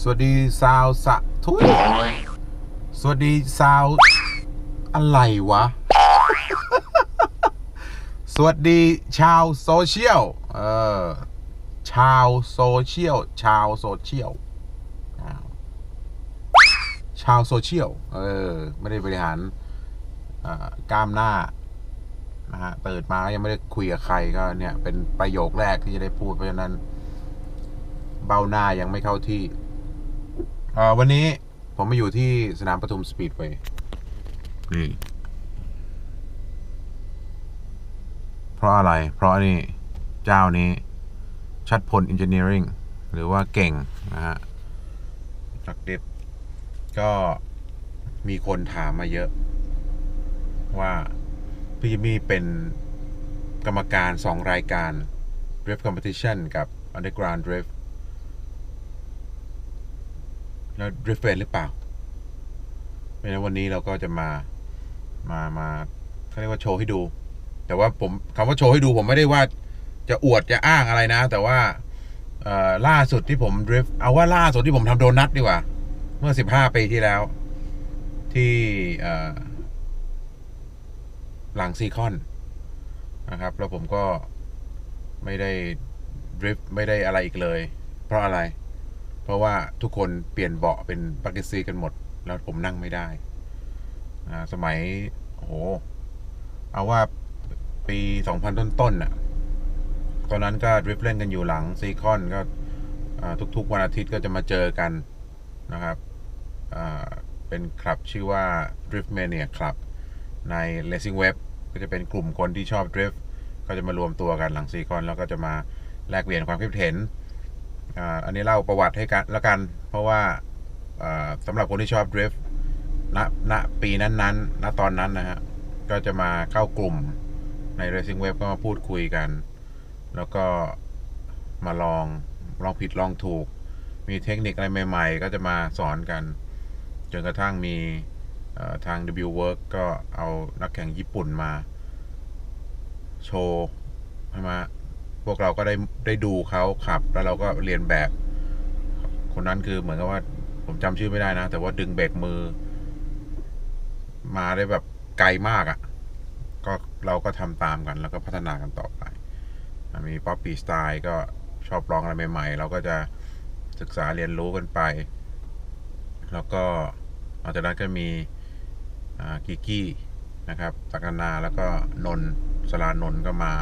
สวัสดีซาวสะทุยสวัสดีซาวอะไรวะ สวัสดีชาวโซเชียล เออ ชาวโซเชียล ชาวโซเชียล ชาวโซเชียล เออ ไม่ได้บริหารกล้ามหน้านะฮะตื่นมายังไม่ได้คุยกับใครก็เนี่ย เป็นประโยคแรกที่จะได้พูดเพราะฉะนั้น เบ้าหน้ายังไม่เข้าที่ วันนี้ผมมาอยู่ที่สนามปทุมสปีดเวย์นี่ เพราะอะไร เพราะนี่ เจ้านี้ ชัดพลอินเจเนียริงหรือว่าเก่งนะฮะจักดิบก็มีคนถามมาเยอะ ว่าพี่จิมมี่เป็นกรรมการสองรายการ Drift Competition กับ Underground Drift แล้ว Drift เป็นหรือเปล่าเพราะฉะนั้นวันนี้เราก็จะมามามาเขาเรียกว่าโชว์ให้ดู แต่ว่าผมคำว่าโชว์ให้ดูผมไม่ได้ว่าจะอวดจะอ้างอะไรนะ แต่ว่าล่าสุดที่ผม Drift เอาว่าล่าสุดที่ผมทำโดนัทดีกว่า เมื่อสิบห้าปีที่แล้ว ที่หลังซีคอนนะครับ แล้วผมก็ไม่ได้ดริฟต์ไม่ได้อะไรอีกเลย เพราะอะไร เพราะว่าทุกคนเปลี่ยนเบาะเป็นปาเกซีกันหมด แล้วผมนั่งไม่ได้สมัยโอ้โหเอาว่าปี2000ต้นๆน่ะ ตอนนั้นก็ดริฟต์เล่นกันอยู่หลังซีคอนก็ทุกๆวันอาทิตย์ก็จะมาเจอกันนะครับอ่าเป็นคลับชื่อว่า Drift Mania Club ใน Racing Web ก็จะเป็นกลุ่มคนที่ชอบดริฟต์ก็จะมารวมตัวกันหลังซีคอน แล้วก็จะมาแลกเปลี่ยนความคิดเห็น อ่าอันนี้เล่าประวัติให้กันแล้วกัน เพราะว่าอ่าสำหรับคนที่ชอบดริฟต์ณณปีนั้นๆณตอนนั้นนะฮะก็จะมาเข้ากลุ่มใน Racing Web ก็มาพูดคุยกัน แล้วก็มาลองลองผิดลองถูก มีเทคนิคอะไรใหม่ ๆ ก็จะมาสอนกัน จนกระทั่งมีทาง W Work ก็เอานักแข่งญี่ปุ่นมา โชว์ใช่ไหม พวกเราก็ได้ได้ดูเขาขับ แล้วเราก็เรียนแบบ คนนั้นคือเหมือนกับว่า ผมจำชื่อไม่ได้นะ แต่ว่าดึงเบรกมือ มาได้แบบไกลมากอะ่ะ ก็เราก็ทำตามกัน แล้วก็พัฒนากันต่อไป มีป๊อปปี้สไตล์ก็ชอบลองอะไรใหม่ๆ เราก็จะศึกษาเรียนรู้กันไป แล้วก็หลังจากนั้นก็มีกิกกี้นะครับตักนาแล้วก็นนท์สลานนท์ก็มา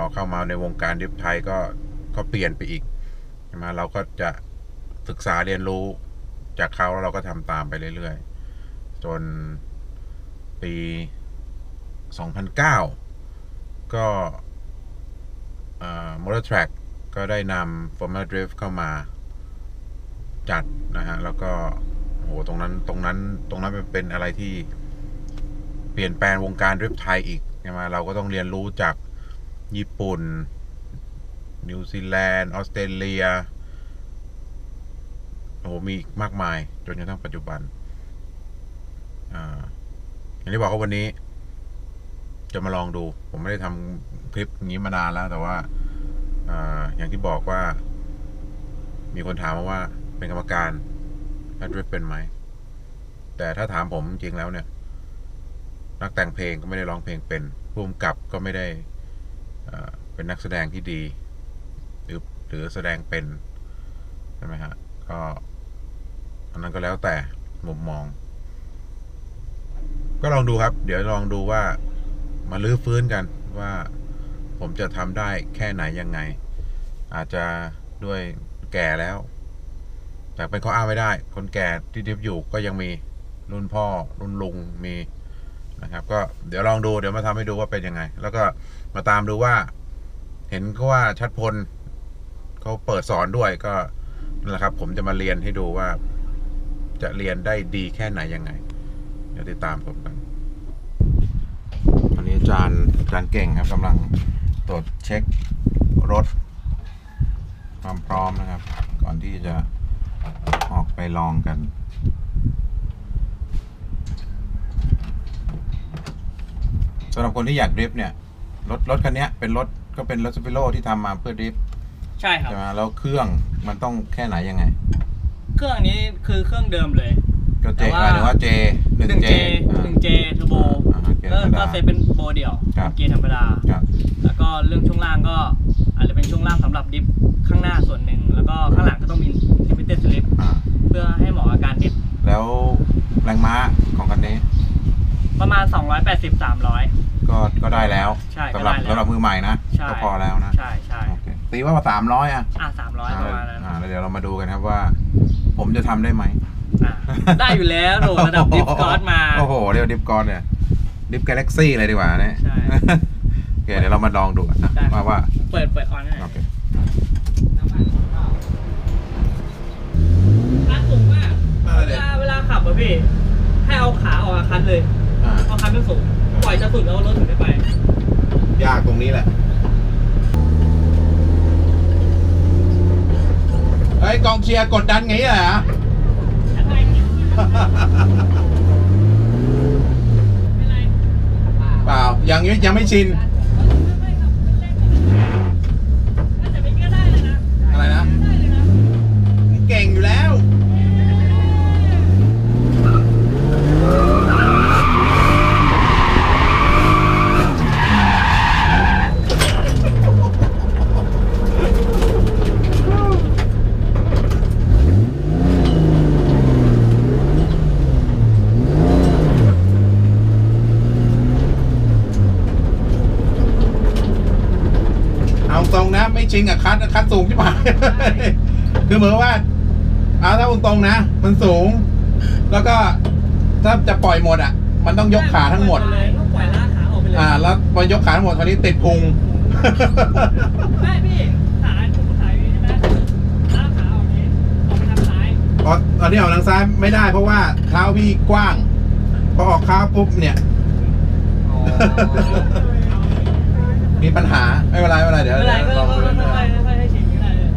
อเข้ามาในวงการดิฟไทยก็ก็เปลี่ยนไปอีกใช่ไหมเราก็จะศึกษาเรียนรู้จากเขาแล้วเราก็ทำตามไปเรื่อยๆ จนปี 2009 ก็มอเตอร์แทร็กก็ได้นำ Formula Drift เข้ามาจัดนะฮะ แล้วก็โหตรงนั้นตรงนั้นตรงนั้นเป็นเป็นอะไรที่เปลี่ยนแปลงวงการดริฟท์ไทยอีกใช่ไหมเราก็ต้องเรียนรู้จาก ญี่ปุ่น นิวซีแลนด์ ออสเตรเลีย โอ้โห มีมากมาย จนกระทั่งปัจจุบัน อ่าอย่างที่บอกว่าวันนี้ จะมาลองดู ผมไม่ได้ทำคลิปนี้มานานแล้ว แต่ว่าอ่าอย่างที่บอกว่า มีคนถามมาว่าเป็นกรรมการแล้วดริฟต์เป็นไหม แต่ถ้าถามผมจริงแล้วเนี่ย นักแต่งเพลงก็ไม่ได้ร้องเพลงเป็นผู้กำกับก็ไม่ได้ เป็นนักแสดงที่ดี หรือหรือแสดงเป็นใช่ไหมฮะก็อันนั้นก็แล้วแต่มุมมอง ก็ลองดูครับ เดี๋ยวลองดูว่ามาลื้อฟื้นกันว่าผมจะทำได้แค่ไหนยังไง อาจจะด้วยแก่แล้ว แต่เป็นข้ออ้างไม่ได้ คนแก่ที่ดิฟอยู่ก็ยังมีรุ่นพ่อรุ่นลุงมีนะครับ ก็เดี๋ยวลองดูเดี๋ยวมาทำให้ดูว่าเป็นยังไง แล้วก็ มาตามดูว่า เห็นเขาว่าชัดพลเขาเปิดสอนด้วยก็นั่นแหละครับ ผมจะมาเรียนให้ดูว่า จะเรียนได้ดีแค่ไหนยังไง เดี๋ยวติดตามผมกันตอนนี้อาจารย์อาจารย์เก่งครับกำลังตรวจเช็ครถ ความพร้อมนะครับ ก่อนที่จะออกไปลองกันสำหรับคนที่อยากดริฟต์เนี่ย รถรถคันเนี้ยเป็นรถก็เป็นรถสปิโลที่ทำมาเพื่อดริฟต์ใช่ครับ ใช่ไหมแล้วเครื่องมันต้องแค่ไหนยังไง เครื่องนี้คือเครื่องเดิมเลย ก็เจแต่ว่า หมายถึงว่าเจหนึ่งเจหนึ่งเจเทอร์โบอ่าโอเคก็ธรรมดาก็เซตเป็นโบเดี่ยวครับ เกียร์ธรรมดา ครับ แล้วก็เรื่องช่วงล่างก็อาจจะเป็นช่วงล่างสำหรับดิฟข้างหน้าส่วนหนึ่ง แล้วก็ข้างหลังก็ต้องมี limited slip อ่า เพื่อให้เหมาะกับการดิฟแล้วแรงม้าของคันนี้ประมาณ 280 300 ก็ก็ได้แล้วใช่สำหรับก็ได้แล้วสำหรับมือใหม่นะใช่ ก็พอแล้วนะใช่ใช่โอเคตีว่าสามร้อยอะอะ300ประมาณนั้นอ่าแล้วเดี๋ยวเรามาดูกันครับว่า ผมจะทำได้ไหม อะได้อยู่แล้วโหระดับดิฟกอสมา โอ้โหเรียกดิฟกอสเนี่ยดิฟกาแล็กซี่เลยดีกว่าเนี่ยใช่โอเคเดี๋ยวเรามาลองดูกันนะได้ว่าว่าเปิดเปิดออนให้โอเคคันสูงมากเวลาเวลาขับอะพี่ ให้เอาขาออกจากคันเลย อ่าเอาคันเป็นสูง ปล่อยจะสุดแล้วรถถึงได้ไป ยากตรงนี้แหละ เฮ้ยกองเชียร์กดดันไงอะเปล่ายังยังไม่ชิน อะไรนะ เก่งอยู่แล้ว เอา ตรงนะไม่ชิงกับคัดคัดสูงที่ผ่านคือเหมือนว่าเอาถ้าตรงๆนะ มันสูง แล้วก็ถ้าจะปล่อยหมดอะ มันต้องยกขาทั้งหมดเลยต้องปล่อยลากขาออกไปเลยอ่า แล้วพอยกขาทั้งหมดตอนนี้ติดพุง ไม่พี่ขาถูกขาอยู่ใช่ไหมลากขาออกนี้ออกไปทางซ้ายเพราะตอนนี้ออกทางซ้ายไม่ได้เพราะว่าเท้าพี่กว้าง พอออกขาปุ๊บเนี่ย มีปัญหาไม่เป็นไรไม่เป็นไรเดี๋ยวไม่เป็นไรก็เดี๋ยวลองก็ดู ค่อยๆค่อยๆให้ชินก็ได้เลย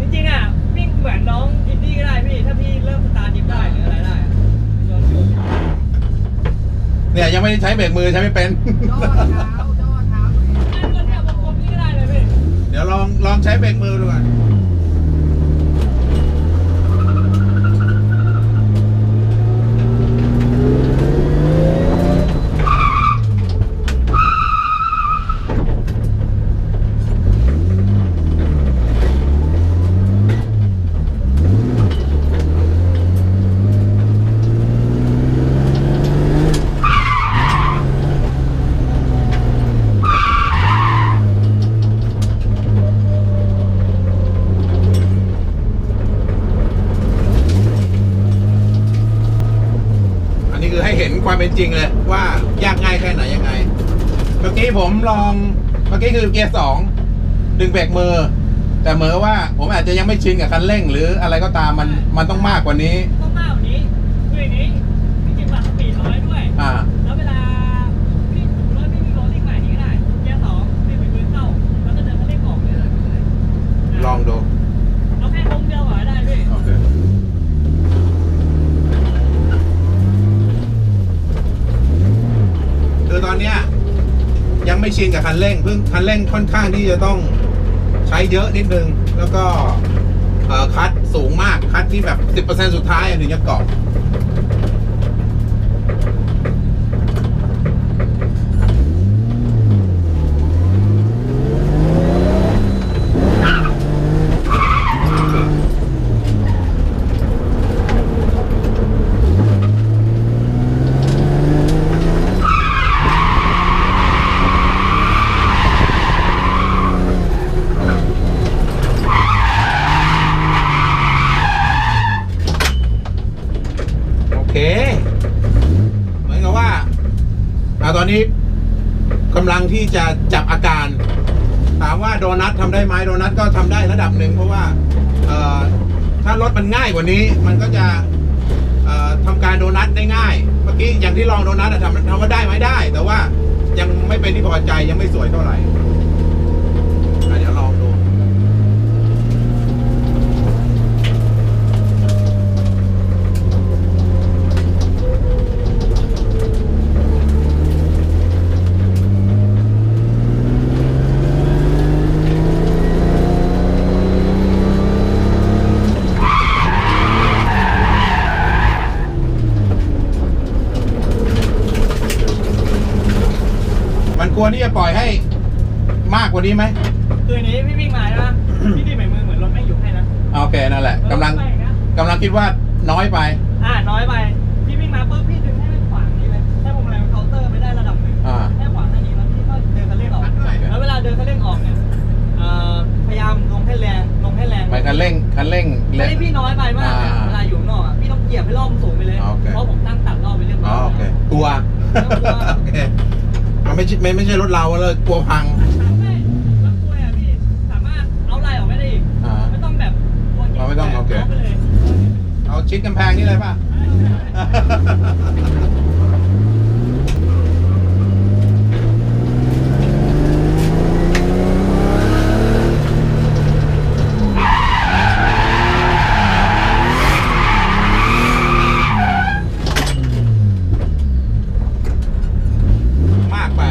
จริงๆอะวิ่ง เหมือนน้องอินดี้ก็ได้พี่ ถ้าพี่เริ่มสตาร์ทดิฟได้หรืออะไรได้อะโยนโยนเนี่ยยังไม่ได้ใช้เบรกมือใช้ไม่เป็นนั่นก็เนี่ยประกบนี้ก็ได้เลยพี่ เดี๋ยวลองลองใช้เบรกมือดูก่อนอันนี้คือให้เห็นความเป็นจ ริงเลย ว่ายากง่ายแค่ไหนยังไง เมื่อกี้ผมลองเมื่อกี้คือเกียร์สองดึงเบรกมือ แต่เหมือนว่าผมอาจจะยังไม่ชินกับคันเร่ง หรืออะไรก็ตามมันมันต้องมากกว่านี้ ต้องมากกว่านี้คืออย่างนี้พี่จิมปรับสปีดน้อยด้วย อ่า แล้วเวลาพี่สมมติว่าพี่มีโรลลิ่งใหม่นี้ก็ได้เกียร์สองพี่ไปมือเข้า แล้วก็เดินคันเร่งออกเลย ลองดู เอาแค่วงเดียวก่อนก็ได้พี่ โอเคคือตอนเนี้ยยัง ไม่ชินกับคันเร่งเพิ่งคันเร่งค่อนข้างที่จะต้องใช้เยอะนิดนึง แล้วก็คัดสูงมากคัดที่แบบ 10%สุดท้ายอะถึงจะเกาะ เค เหมือนกับว่าอาตอนนี้กำลังที่จะจับอาการ ถามว่าโดนัททำได้ไหมโดนัทก็ทำได้ระดับหนึ่งเพราะว่าถ้ารถมันง่ายกว่านี้ มันก็จะทำการโดนัทได้ง่าย เมื่อกี้อย่างที่ลองโดนัททำทำว่าได้ไหมได้ แต่ว่ายังไม่เป็นที่พอใจยังไม่สวยเท่าไหร่อะเดี๋ยวลองดู จะ ปล่อยให้มากกว่านี้ไหมคืนนี้พี่วิ่งมาใช่ไหมพี่ดีใหม่มือเหมือนรถไม่อยู่ให้นะโอเคนั่นแหละกำลังรถไม่นะกำลังคิดว่าน้อยไป อ่าน้อยไปพี่วิ่งมาปุ๊บพี่ดึงให้มันขวางนี่เลยให้ผมอะไรเคาน์เตอร์ไปได้ระดับหนึ่งอ่าให้ขวางอันนี้แล้วพี่ก็เดินคันเร่งออกแล้วเวลาเดินคันเร่งออกเนี่ยเอ่อพยายามลงให้แรงลงให้แรงไปคันเร่งคันเร่งอัเล็นนี้พี่น้อยไปมากอะอ่าเวลาอยู่ข้างนอกอะพี่ต้องเหยียบให้รอบมันสูงไปเลยโอเคเพราะผมตั้งตัดรอบไปเรียบร้อ๋ออยโอเคกลัว มันไม่ใช่ไม่ไม่ใช่รถเราเลยกลัวพังสามารถรถกล้วยอะพี่สามารถเอาลายออกไม่ได้อีกอ่า ไม่ต้องแบบกลัวอ๋อไม่ต้องโอเคาไปเลยเอาชิดกำแพงนี่เลยป่ะมากไป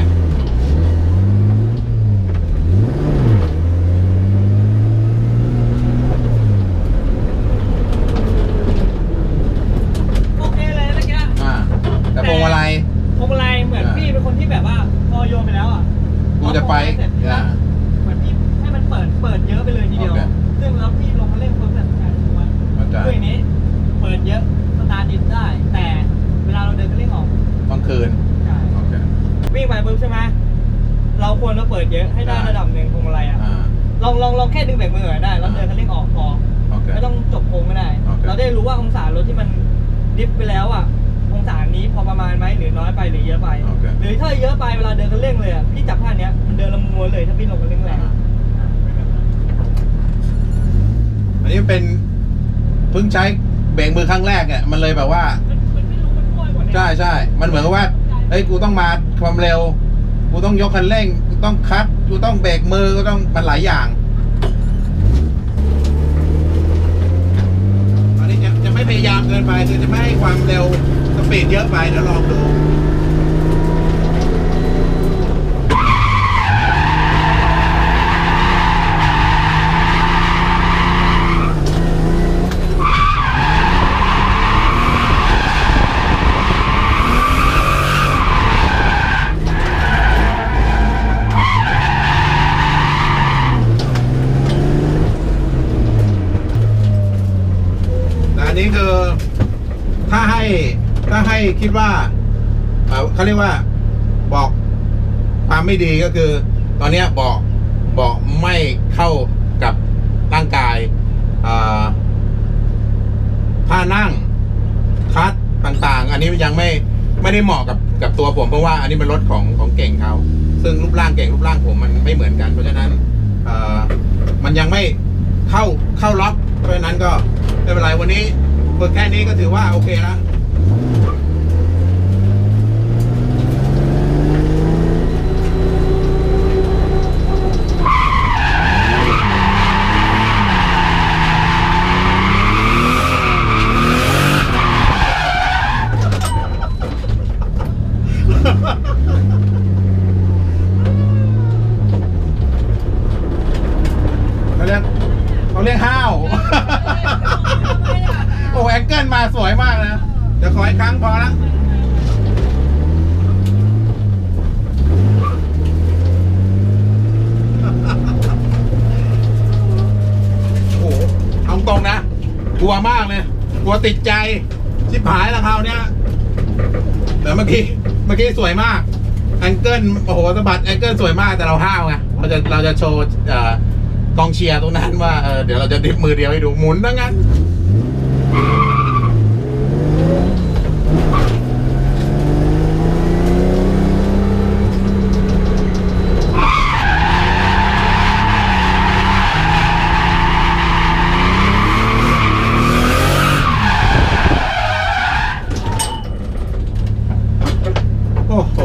โอเคเลยเมื่อกี้ อ่าแต่พวงมาลัย พวงมาลัยเหมือน อ่า พี่เป็นคนที่แบบว่าพอโยนไปแล้วอะ กูจะไป พอโยนเสร็จ อ่า เหมือนพี่ให้มันเปิดเปิดเยอะไปเลยทีเดียว โอเค ซึ่งแล้วพี่ลงมาเล่นเพิ่มแบบการถูกไหม เข้าใจ ด้วยนี้ เปิดเยอะสตาร์ทดิสได้ แต่เวลาเราเดินคันเร่งออก กลางคืน ใช่ โอเค วิ่งไปปุ๊บใช่ไหมเราควรจะเปิ ดเยอะให้ได้อ่าระดับหนึ่งพวงมาลัยอะอ่า ลองลองลองแค่ดึงเบรกมือหน่อยได้แล้วเดินคันเร่งออกพอโอเค ไม่ต้องจบโค้งไม่ได้ โอเค เราได้รู้ว่าองศารถที่มันดิฟไปแล้วอะองศานี้พอประมาณไหมหรือน้อยไปหรือเยอะไป โอเคหรือถ้าเยอะไปเวลาเดินคันเร่งเลยอะพี่จับท่าเนี้ยมันเดินละมัวเลยถ้าพี่ลงคันเร่งแรงอ่า อันนี้เป็นเพิ่งใช้เบรกมือครั้งแรกเนี่ยมันเลยแบบว่ามันมันไม่รู้มันกล้วยกว่านี้ใช่ใช่มันเหมือนกับว่าเฮ้ยกูต้องมาความเร็ว กูต้องยกคันเร่งกู ต้องคัดกูต้องเบรกมือก็ต้องมันหลายอย่างอันนี้จะจะไม่พยายามเกินไปคือจะไม่ให้ความเร็วสปีดเยอะไปเดี๋ยวลองดู นี้คือถ้าให้ถ้าให้คิดว่าเขาเรียกว่าบอกความไม่ดีก็คือ ตอนนี้บอกบอกไม่เข้ากับร่างกายเอ่อท่านั่งคัดต่างๆ อันนี้ยังไม่ไม่ได้เหมาะกับกับตัวผมเพราะว่าอันนี้เป็นรถของของเก่งเขาซึ่งรูปร่างเก่งรูปร่างผมมันไม่เหมือนกัน เพราะฉะนั้นมันยังไม่เข้าเข้าล็อกเพราะฉะนั้นก็ไม่เป็นไรวันนี้ ฝึกแค่นี้ก็ถือว่าโอเคแล้ว เขาเรียกเขาเรียกห้าว โอ้แองเกิลมาสวยมากนะ เดี๋ยวขออีกครั้งพอละโอ้โหเอาตรงนะ กลัวมากเลย กลัวติดใจชิบหายแล้วคราวเนี้ยแต่เมื่อกี้เมื่อกี้สวยมากแองเกิลโอ้โหสะบัดแองเกิลสวยมากแต่เราห้าวไงเราจะเราจะโชว์กองเชียร์ตรงนั้นว่าเออเดี๋ยวเราจะดิฟมือเดียวให้ดูหมุนทั้งนั้น โอ้โห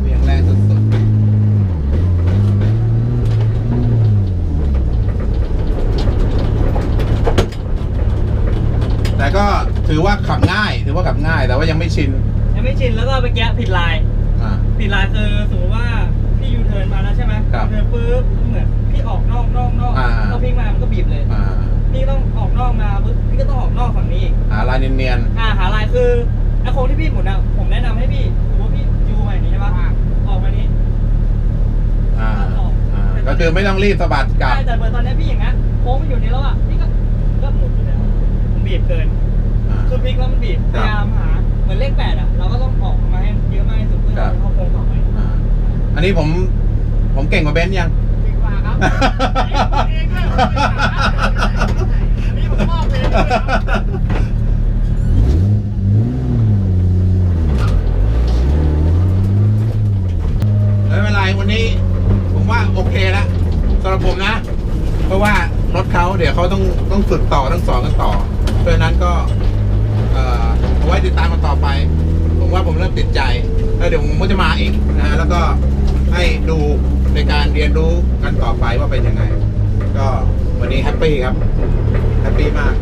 เวียงแรงสุดๆ แต่ก็ถือว่าขับง่าย ถือว่าขับง่าย แต่ว่ายังไม่ชิน ยังไม่ชินแล้วก็เมื่อกี้ผิดลาย อ่า ผิดลายคือสมมติว่าพี่ยูเทิร์นมาแล้วใช่ไหม ครับ ยูเทิร์นปุ๊บเหมือนพี่ออกนอกนอกนอก อ่า เราพลิกมามันก็บีบเลย อ่า พี่ต้องออกนอกมาปุ๊บพี่ก็ต้องออกนอกฝั่งนี้อีก หาลาย เนียนอ่าหาลายคือไอ้โค้งที่พี่หมุนอะผมแนะนำให้พี่สมมติว่าพี่ยูมาอย่างนี้ใช่ปะออกมานี้อ่าก็ออกอ่าก็คือไม่ต้องรีบสะบัดกลับ ใช่แต่เหมือนตอนนี้พี่อย่างนั้นโค้งมันอยู่นี่แล้วอะพี่ก็ก็หมุนอยู่แล้วผมบีบเกิน อ่า คือพลิกแล้วมันบีบพครับยายามหาเหมือนเลขแปดอะเราก็ต้องออกมาให้เยอะมากที่สุดเพื่อครับเข้าโค้งต่อไปอ่าอันนี้ผมผมเก่งกว่าเบนซ์ยัง ดีกว่าครับเองด้วยนี่ผมมอบเองด้วยครับ นี้ผมว่าโอเคแล้วสำหรับผมนะ เพราะว่ารถเขาเดี๋ยวเขาต้องต้องฝึกต่อต้องสอนกันต่อเพราะนั้นก็เอ่อเอาไว้ติดตามกันต่อไป ผมว่าผมเริ่มติดใจแล้วเดี๋ยวผมก็จะมาอีกนะแล้วก็ให้ดูในการเรียนรู้กันต่อไปว่าเป็นยังไง ก็วันนี้แฮปปี้ครับแฮปปี้มาก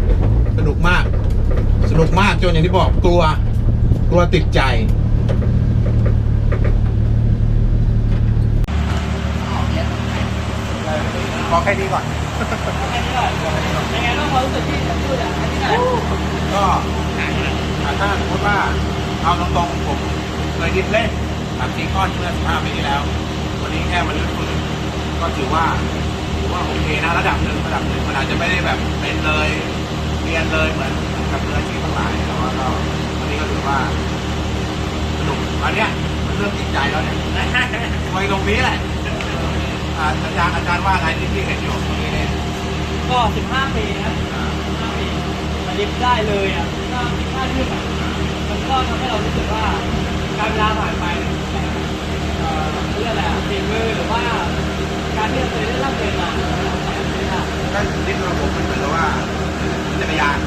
สนุกมากสนุกมากจนอย่างที่บอกกลัวกลัวติดใจ พอแค่นี้ก่อนแค่นี้ก่อน ยังไงต้องความรู้สึกที่จะพูดอะแค่นี้ก่อนก็ถ้าสมมติว่าเอาตรงๆผมเคยดิฟเล่นสามสี่ก้อนเมื่อสิบห้าปีที่แล้ว วันนี้แค่มาเล่นฝืนก็ถือว่าถือว่าโอเคนะระดับหนึ่งระดับหนึ่งมันอาจจะไม่ได้แบบเป็นเลยเรียนเลยเหมือนกับมืออาชีพทั้งหลายแต่ว่าก็วันนี้ก็ถือว่าสนุกอันเนี้ยมันเริ่มติดใจแล้วเนี่ย ไว้ตรงนี้แหละ อ่าอาจารย์อาจารย์ว่าไงที่ที่เห็นอยู่ตรงนี้เนี่ยก็15ปีนะอ่า15ปีมาดิฟได้เลยอะก็คิดค่าขึ้นอะมันก็ทำให้เรารู้สึกว่าการเวลาผ่านไปเนี่ยเอ่อเรื่องอะไรอะฝีมือหรือว่า การที่เราเคยได้รับเรียนมาไม่ได้ก็ดิฟระบบมันเหมือนกับว่าจักรยาน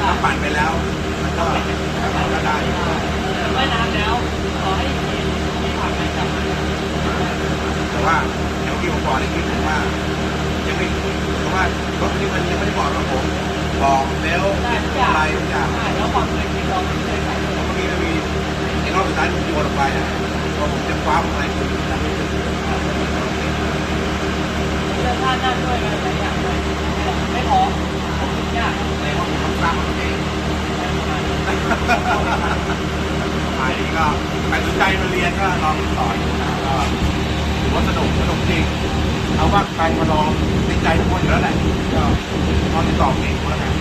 ถ้าปั่นไปแล้ว มันก็มันก็ได้ ไม่นานแล้วขอให้ แต่ว่าเดี๋ยวกี่ผมบอกในคลิปผมว่ายังไม่เพราะว่ารถที่มันยังไม่ได้บอกกับผมบอกแล้วได้ทุกอะไรทุกอย่างแล้วความเคยคิดเราไม่เคยใส่แล้วเมื่อกี้มันมีในรอบสุดท้ายผมโยนลงไปนะพอผมจะคว้าอะไรผมจะไม่ถึงเรื่องท่านั่งด้วยอะไรหลายอย่างด้ยไม่พอทุกอย่างในห้องผมต้องสร้างมันเองส มัยก็ใครสนใจมาเรียนก็ลองสอนนะก็ถือว่าสนุกสนุกจริงเอาว่าใครมาลองติดใจทุกคนอยู่แล้วแหละก็ลองติดต่อเองก็แล้วกัน